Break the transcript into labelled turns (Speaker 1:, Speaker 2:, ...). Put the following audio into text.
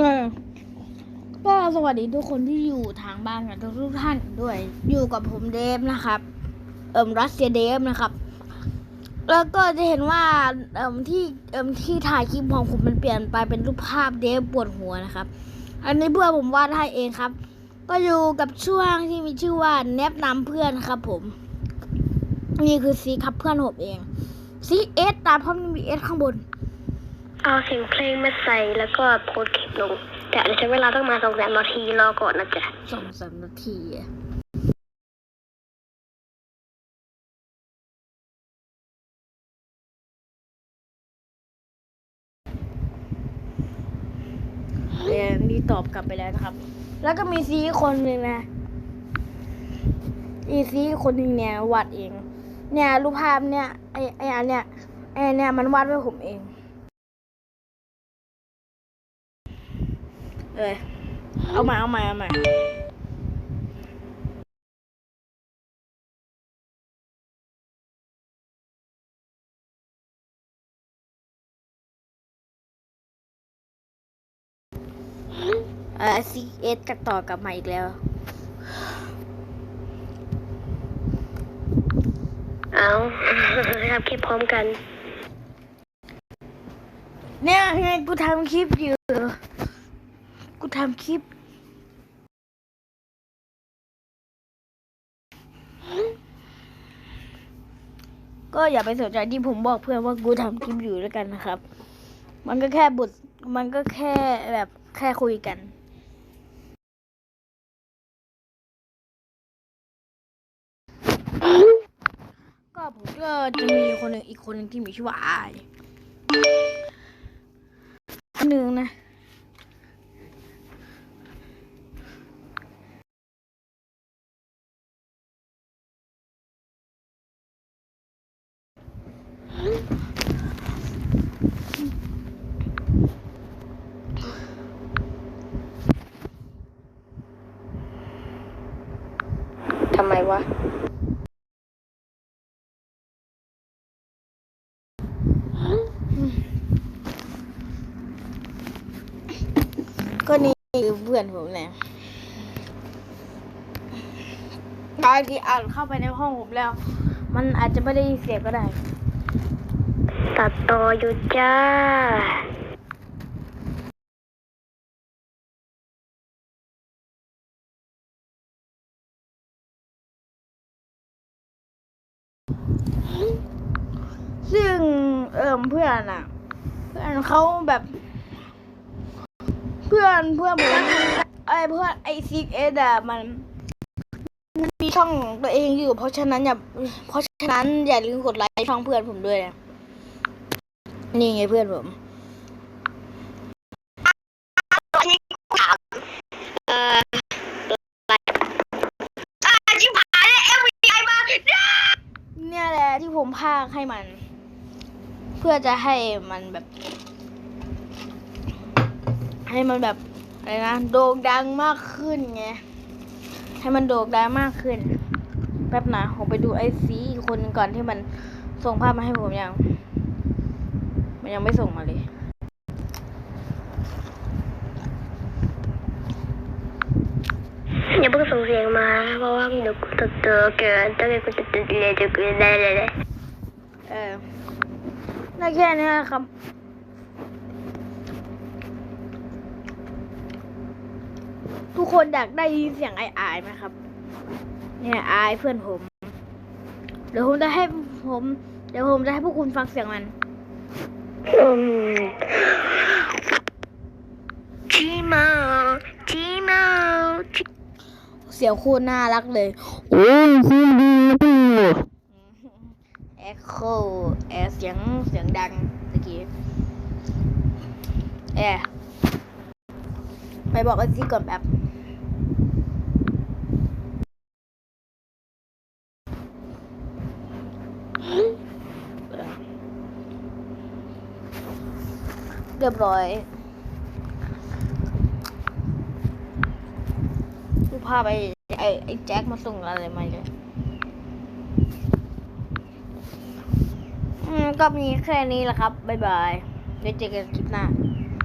Speaker 1: เออ ก็สวัสดีทุกคนที่อยู่ทางบ้านกันทุกท่านด้วย อยู่กับผมเดฟนะครับ เอิมรัสเซียเดฟนะครับ แล้วก็จะเห็นว่าเอิมที่เอิมที่ถ่ายคลิปของผมมันเปลี่ยนไปเป็นรูปภาพเดฟปวดหัวนะครับ อันนี้เพื่อนผมวาดให้เองครับ ก็อยู่กับช่วงที่มีชื่อว่าแนบนำเพื่อนครับ ผม นี่คือซีครับเพื่อนผมเองซีเอสตามเพราะมันมีเอสข้างบน
Speaker 2: เอาเสียงเพลงมาใส่แล้วก็โพสคลิปลง แต่อาจจะใช้เวลาต้องมาสองสามนาทีรอก่อนนะจ๊ะ
Speaker 1: สองสามนาทีอะเรียนนี่ตอบกลับไปแล้วนะครับ แล้วก็มีซีคนหนึ่งนะอีซีคนหนึ่งเนี่ยวาดเอง เนี่ยรูปภาพเนี่ยไอไออันเนี่ยไอเนี่ยมันวาดไว้ผมเอง เอ้ยเอามาเอามาเอามาเออซีเอสจะต่อกลับมาอีกแล้ว
Speaker 2: เอาทำคลิปพร้อมกัน
Speaker 1: เนี่ยไงกูทำคลิปอยู่กู ทำคลิป ก็อย่าไปสนใจที่ผมบอกเพื่อนว่ากูทำคลิปอยู่แล้วกันนะครับ มันก็แค่บทมันก็แค่แบบแค่คุยกันก็ผมก็จะมีคนหนึ่งอีกคนหนึ่งที่มีชื่อว่าอายหนึ่งนะ
Speaker 2: ทำไมวะ
Speaker 1: ก็นี่คือเพื่อนผมแหละบางทีอ่านเข้าไปในห้องผมแล้ว มันอาจจะไม่ได้ยินเสียงก็ได้
Speaker 2: ตัดต่ออยู่จ้า
Speaker 1: ซึ่งเอิมเพื่อนอะเพื่อนเขาแบบ เพื่อนเพื่อนผมไอเพื่อนไอซิกเอสอะมันมันมีช่องของตัวเองอยู่ เพราะฉะนั้นอย่าเพราะฉะนั้นอย่าลืมกดไลค์ช่องเพื่อนผมด้วยนะนี่ไงเพื่อนผม
Speaker 2: เอ่ออ่าชิบหายแล้ว FBI มา
Speaker 1: เนี่ยแหละที่ผมพากให้มัน เพื่อจะให้มันแบบ ให้มันแบบอะไรนะโด่งดังมากขึ้นไงให้มันโด่งดังมากขึ้น แป๊บนะผมไปดูไอซีอีกคนก่อนที่มันส่งภาพมาให้ผมยัง มันยังไม่ส่งมาเลย
Speaker 2: อย่าเพิ่งส่งเสียงมา เพราะว่าเดี๋ยวกูตัดตัวเกินต้องให้กูตัดตัวเลยจะกูได้เลยเลย
Speaker 1: น่าแค่นี้นะครับ ทุกคนอยากได้ยินเสียงไออายไหมครับ เนี่ยอายเพื่อนผม เดี๋ยวผมจะให้ผม เดี๋ยวผมจะให้พวกคุณฟังเสียงมัน
Speaker 2: อืมชิมาชิมาชิ
Speaker 1: เสียงโคูน่ารักเลย โอ้ยคุณดีเอ็กโคแอเสียงเสียงดังตะกี้แอไปบอกไอซี่ก่อนแบบเรียบร้อยรูปภาไอ้ไอ้ไอ้แจ็คมาส่งอะไรมาเลย ก็มีแค่นี้แหละครับ บ๊ายบายไว้เจอกันคลิปหน้า